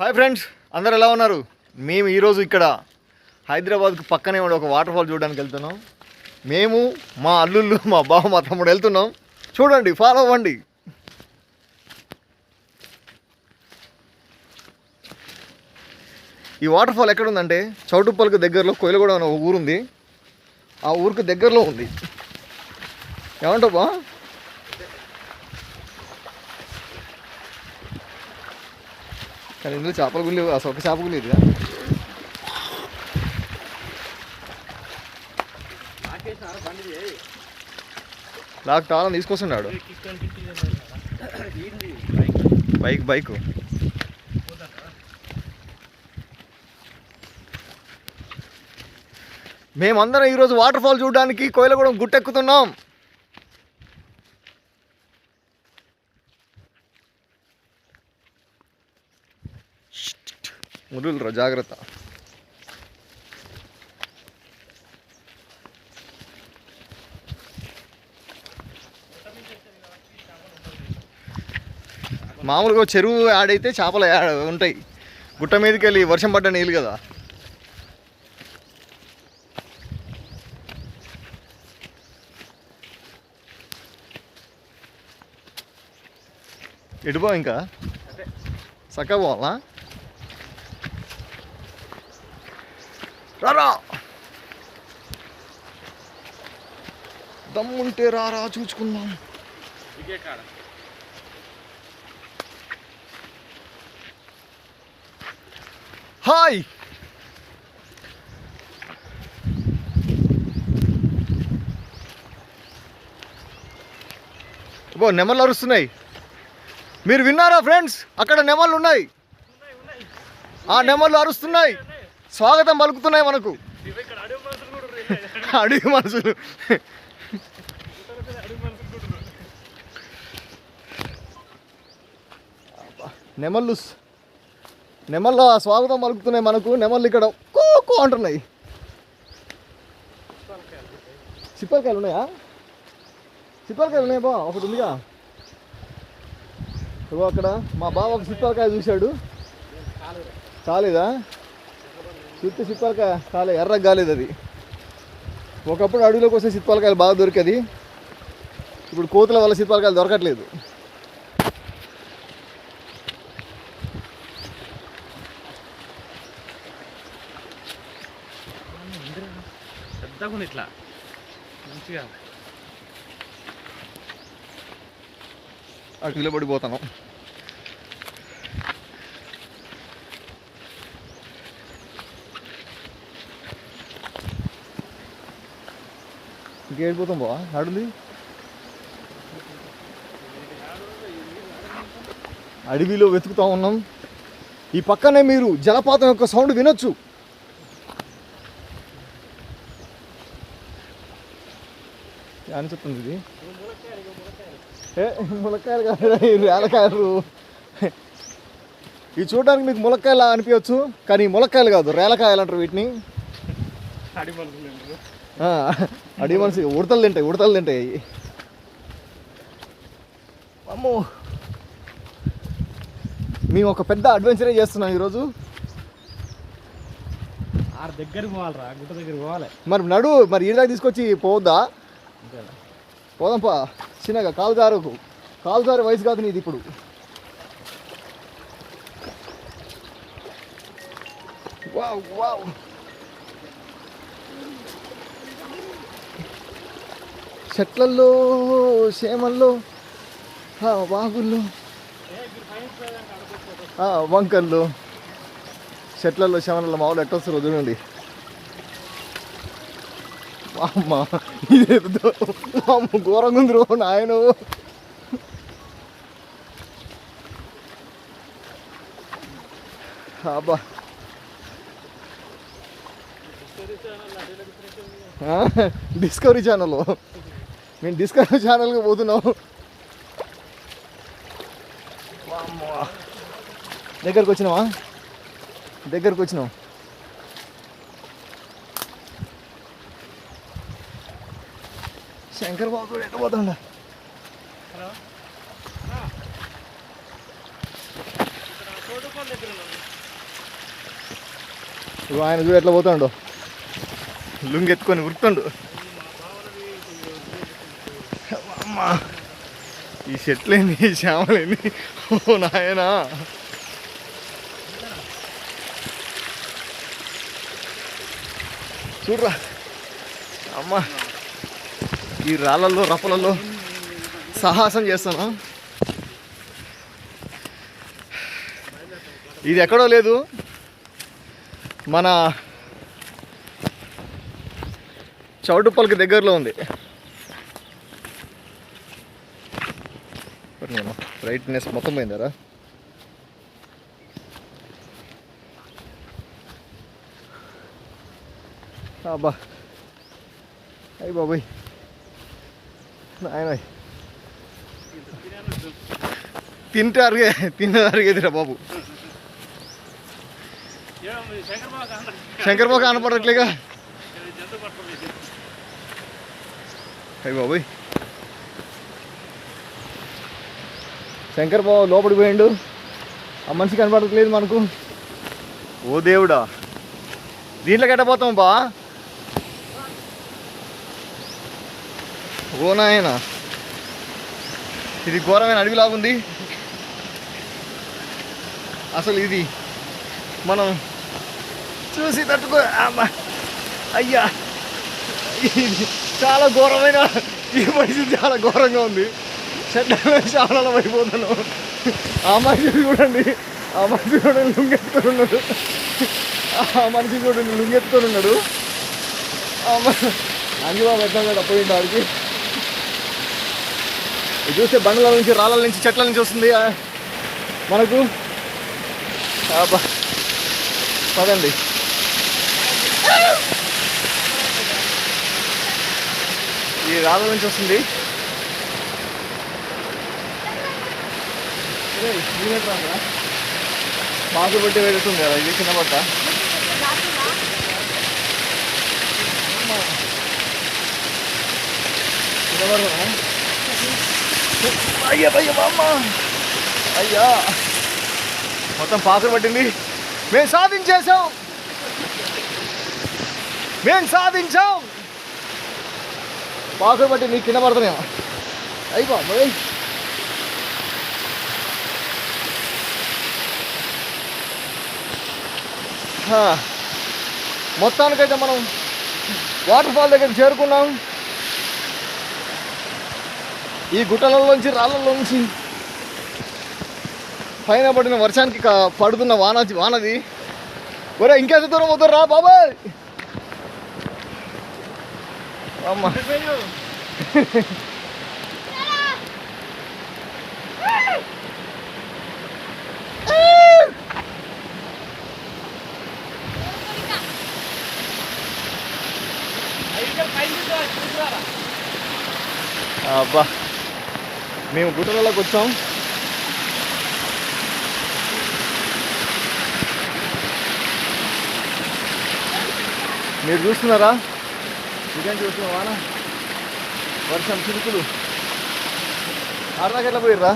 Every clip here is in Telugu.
హాయ్ ఫ్రెండ్స్ అందరు ఎలా ఉన్నారు? మేము ఈరోజు ఇక్కడ హైదరాబాద్కు పక్కనే ఉండే ఒక వాటర్ ఫాల్ చూడడానికి వెళ్తున్నాం. మేము మా అల్లుళ్ళు మా బావ మా తమ్ముడు వెళ్తున్నాం. చూడండి ఫాలో అవ్వండి. ఈ వాటర్ ఫాల్ ఎక్కడ ఉందంటే దగ్గరలో కోయిలగూడ అనే ఒక ఊరుంది. ఆ ఊరికి దగ్గరలో ఉంది. ఏమంటావు బా కానీ ఇందులో చేపల గుళ్ళు అసలు ఒక చేప గుళ్ళు ఇదిగా నాకు తాళం తీసుకొస్తున్నాడు. Bike bike. మేమందరం ఈరోజు వాటర్ ఫాల్ చూడడానికి కోయిలగూడెం గుట్టెక్కుతున్నాం. మురులు జాగ్రత్త. మామూలుగా చెరువు ఆడైతే చేపలు ఆడ- ఉంటాయి. గుట్ట మీదకి వెళ్ళి వర్షం పడ్డ నీళ్ళు కదా. ఎటుపో ఇంకా? చక్కగా పోవాలా? రారా. దమ్ముంటే రారా చూసుకుందాం హాయ్. ఓ నెమళ్ళు అరుస్తున్నాయి. మీరు విన్నారా ఫ్రెండ్స్? అక్కడ నెమళ్ళు ఉన్నాయి. ఆ నెమళ్ళు అరుస్తున్నాయి. స్వాగతం పలుకుతున్నాయి మనకు. అడిగి మనసులు నెమళ్ళు. నెమళ్ళ స్వాగతం పలుకుతున్నాయి మనకు. నెమళ్ళు ఇక్కడ కో కో అంటున్నాయి. సిప్పలకాయలు ఉన్నాయా? సిప్పలకాయలు ఉన్నాయా బా ఒకటి ఉందిగా. అక్కడ మా బావ ఒక సిప్పలకాయ చూశాడు. కాలేదా? చుట్టూ సిప్పలకాయ కాలే ఎర్రగా కాలేదు అది. ఒకప్పుడు అడవిలోకి వస్తే సిప్పలకాయలు బాగా దొరికేది. ఇప్పుడు కోతుల వల్ల సిప్పలకాయలు దొరకట్లేదు. పెద్దగా ఇట్లా. మంచిగా. అటు నిలబడిపోతాను ఇంకేడిపోతాం బావా. ఆడుంది అడవిలో వెతుకుతా ఉన్నాం. ఈ పక్కనే మీరు జలపాతం యొక్క సౌండ్ వినొచ్చు. అని చెప్తుంది ఇది? ఏ ములక్కాయలు కాదు ఈ రేలకాయలు ఇవి చూడడానికి మీకు ములక్కాయలు అనిపించవచ్చు కానీ ములక్కాయలు కాదు రేలకాయలు అంటారు వీటిని. అడిగి మనిషి ఉడతలు తింటాయి ఉడతలు తింటాయి అమ్మో. మేము ఒక పెద్ద అడ్వెంచరే చేస్తున్నాం ఈరోజు. ఆరు దగ్గరికి పోవాలిరా గుట్ట దగ్గరికి పోవాలి. మరి నడు మరి ఈ దాకా తీసుకొచ్చి పోవద్దా? పోదాంపా చిన్నగా కాలుదారుకు కాలుదారు వయసు కాదు నీది ఇప్పుడు. Wow wow. చెట్లల్లో చేమల్లో వాగుల్లో ఆ, వంకల్లో చెట్లలో చేమలలో మామూలు ఎట్టొస్తారు చూడండి. అమ్మ ఇదేదో అమ్మ ఘోరంగా ఉంది రో నాయన. అబ్బా. డిస్కవరీ ఛానల్ మేము డిస్కవరీ ఛానల్కి పోతున్నాం వామ్మో. దగ్గరకు వచ్చినావా? దగ్గరకు వచ్చినాం శంకర్ బాబు కూడా ఎక్కడ పోతాడా? హలో. ఇగో ఆయన చూడు ఎట్లా పోతాడు. లుంగి ఎత్తుకొని ఉరుకుతాడు. అమ్మా. ఈ చెట్లేంది ఈ శ్యామలేంది? ఓ నాయనా. చూడరా. అమ్మా. ఈ రాళ్ళల్లో రప్పలలో సాహసం చేస్తాను? ఇది ఎక్కడో లేదు. మన చౌటుప్పలకి దగ్గరలో ఉంది మరి నేను బ్రైట్నెస్ మొత్తం పోయిందారా? అబ్బా. అయ్యి బాబాయ్. నాయన. తింటే అరిగే తినే అరిగేదిరా బాబు. శంకర్ బాబు కనపడట్లేగా అయ్యి బాబోయ్. శంకర్ బాబు లోపలికి పోయిండు. ఆ మనిషి కనపడట్లేదు మనకు. ఓ దేవుడా. దీంట్లో కట్టపోతాం బా? ఓ నాయన. ఇది ఘోరమైన అడవిలాగుంది. అసలు ఇది మనం చూసి తట్టుకో అయ్యా. ఇది చాలా ఘోరమైన ఈ పరిస్థితి చాలా ఘోరంగా ఉంది. చెట్ల చాలా పడిపోతాను ఆ మనిషి చూడండి. ఆ మనిషి కూడా లుంగెత్తుకొని ఉన్నాడు ఆ మనిషి చూడండి లుంగెత్తుకొని ఉన్నాడు ఎట్లా ఉన్నాడు? పోయింది వాడికి ఇది చూస్తే బండ్ల నుంచి రాళ్ళ నుంచి చెట్ల నుంచి వస్తుంది మనకు. పదండి. ఈ రాళ్ళ నుంచి వస్తుంది. మాకు పెట్టి వెళ్తుంది కదా ఇది చిన్న బట్ట అయ్యా అయ్యా అయ్యా మొత్తం పాకులు పట్టింది మేము సాధించేసాం మేము సాధించాం పాకులు పట్టి నీకు కింద పడుతున్నాయా? అయిపో బాబోయ్ హా. మొత్తానికైతే మనం వాటర్ ఫాల్ దగ్గర చేరుకున్నాం. ఈ గుట్టలలోంచి రాళ్ళలోంచి పైన పడిన వర్షానికి పడుతున్న వాన వానది. ఒరే ఇంకెంత దూరం అవుతారు రా బాబాయ్! అమ్మ. అబ్బా. మేము గుట్టలలోకి వచ్చాం. మీరు చూస్తున్నారా? ఇదేం చూస్తున్న వాన? వర్షం చిరుకులు ఆడదాకా ఎట్లా పోయిర్రా?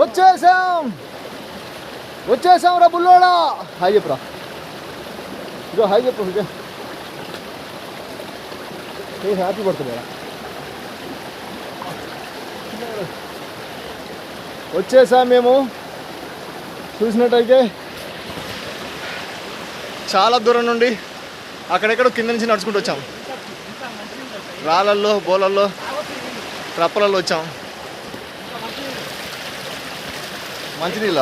వచ్చేసాం. వచ్చేసాం రా బుల్లోడా. హాయ్ చెప్పురా ఇదో హాయ్ చెప్పు ఏ హ్యాపీ పడుతుంది వచ్చేసాం మేము. చూసినట్టయితే చాలా దూరం నుండి అక్కడెక్కడో కింద నుంచి నడుచుకుంటూ వచ్చాం. రాళ్ళల్లో బోలల్లో రప్పలలో వచ్చాం. మంచినీళ్ళ?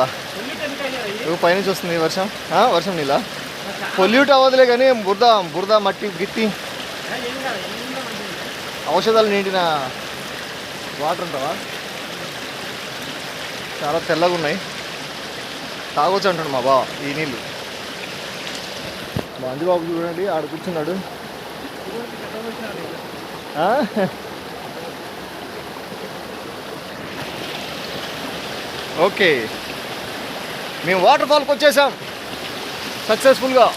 ఇవి పైనుంచి వస్తుంది వర్షం? వర్షం నీళ్ళ? పొల్యూట్ అవ్వదులే కానీ బురద బురద మట్టి గిట్టి. ఔషధాలు నిండిన వాటర్ ఉంటావా? చాలా తెల్లగా ఉన్నాయి. తాగొచ్చు అంటాడు మా బావ ఈ నీళ్ళు. మా బాబు చూడండి ఆడ కూర్చున్నాడు. ఓకే. మేము వాటర్ ఫాల్కి వచ్చేసాం. సక్సెస్ఫుల్గా.